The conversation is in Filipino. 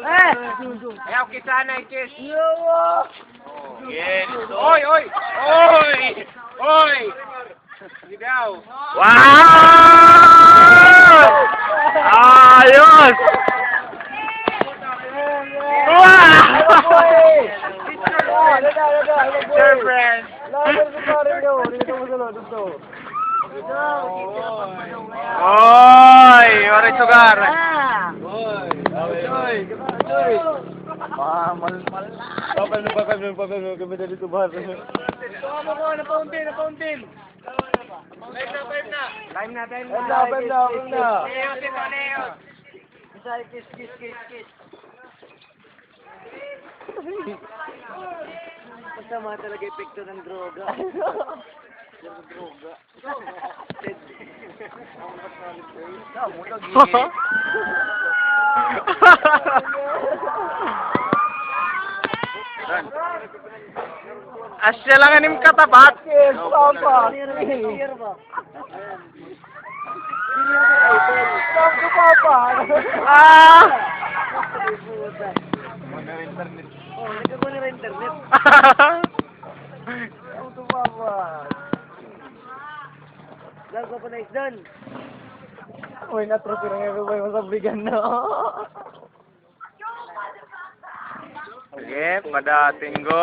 Eh! Ayaw kisana, kiss. Yawa! Yes. Oy, oy! Oy! Oy! Sigaw. Wow! Ayos! Picture, friend. Oy! Oray sugar! Ah! Ano ko, na fountain, na fountain. Time na, time na. Time na, time Time na. na, time na, time na. Leo, dito, Leo. Isa, kiss, kiss, kiss, kiss. Masama talaga epekto ng droga. Laro droga. Haha. Asyalangan yung katabat. Ah! Nag-internet. Oh, nag-internet. Auto papa. Stop ko, pa na isdan. Uy, natros ko na nga ba yung masabigan na. Sige, padating go.